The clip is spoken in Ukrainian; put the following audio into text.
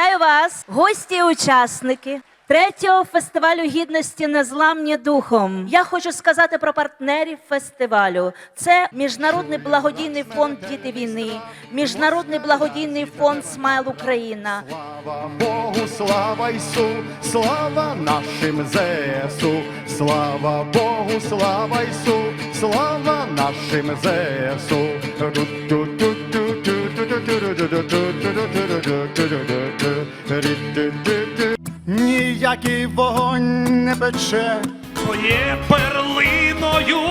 Вітаю вас, гості і учасники третього фестивалю гідності Незламні духом. Я хочу сказати про партнерів фестивалю. Це міжнародний благодійний фонд Діти війни, міжнародний благодійний фонд Смайл Україна. Слава Богу, слава Ісу, слава нашим ЗСУ, слава Богу, слава Ісу, слава нашим ЗСУ. Ніякий вогонь не пече, твоє перлиною